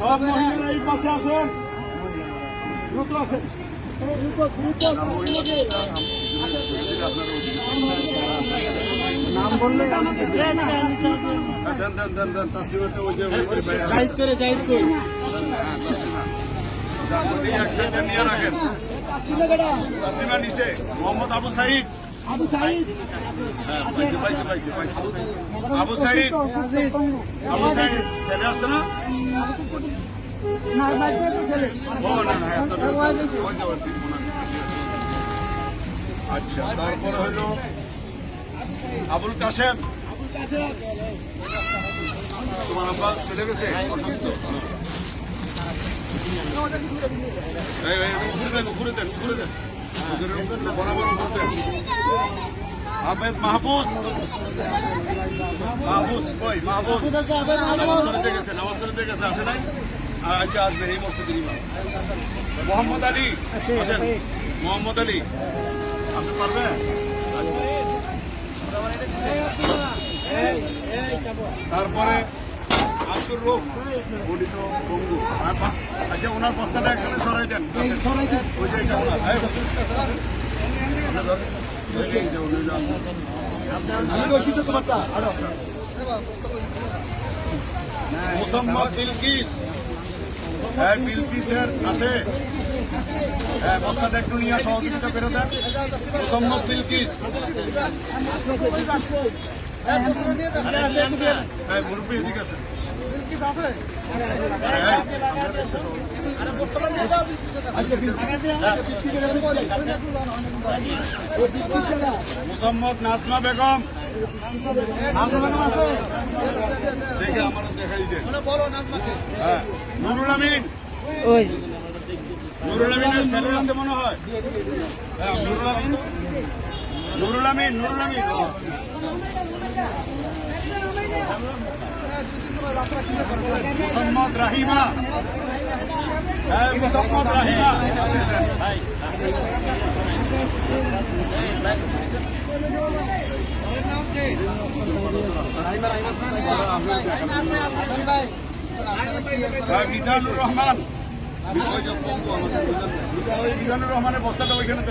সব মহিলারা এই পাশে আসেন দ্রুত নাম বললে দেন দেন দেন দেন তাসলিমাটা ওই যে ওই যে ভাই, জাহিদ করে জাহিদ করে। তাসলিমা। যা, ওই একসাথে নিয়ে রাখেন। তাসলিমা নিচে মোহাম্মদ আবু সাইদ। আবু সাইদ। পাইছে পাইছে পাইছে পাইছে। আবু সাইদ। আবু সাইদ। ছেলে আসছে না? না মাইকে তো ছেলে। ও না না এত না। ওই দেখি। ওই যে ওর দিক ওনার দিকে। আচ্ছা তারপরে হলো আবুল কাশেম। তোমার আব্বা চলে গেছে? অসুস্থ? উপরে দেন উপরে দেন উপরে দেন। বরাবর উপরে দেন। আহমেদ মাহফুজ। নামাজ পড়তে গেছে, নামাজ পড়তে গেছে আচ্ছা আসবে এই মসজিদের ইমাম। মোহাম্মদ আলী, আসেন। মোহাম্মদ আলী, আপনি পারবেন? আচ্ছা। তারপরে আব্দুর রুফ উনি তো বঙ্গু। হ্যাঁ, আচ্ছা ওনার বস্তাটা একখানে সরাই দেন। সরাই দেন। ওই যে এটা ওনার। মোসাম্মদ বিলকিস। হ্যাঁ বিলকিসের আছে হ্যাঁ বস্তাটা একটু নিয়ে সহযোগিতা দেন। মোসাম্মদ বিলকিস। মোসাম্মদ নাজমা বেগম। দেখে আমার দেখাই দেন হ্যাঁ নুরুল আমিন। ওই। নুরুল আমিনের ছেলে আছে মনে হয়। হ্যাঁ নুরুল আমিন। নুরুল আমিন নুরুল আমিন। ও। মোসাম্মদ রাহিমা। হ্যাঁ মোসাম্মদ রাহিমা। হ্যাঁ মিজানুর রহমান। মিজানুর রহমানের বস্তাটা ওইখানে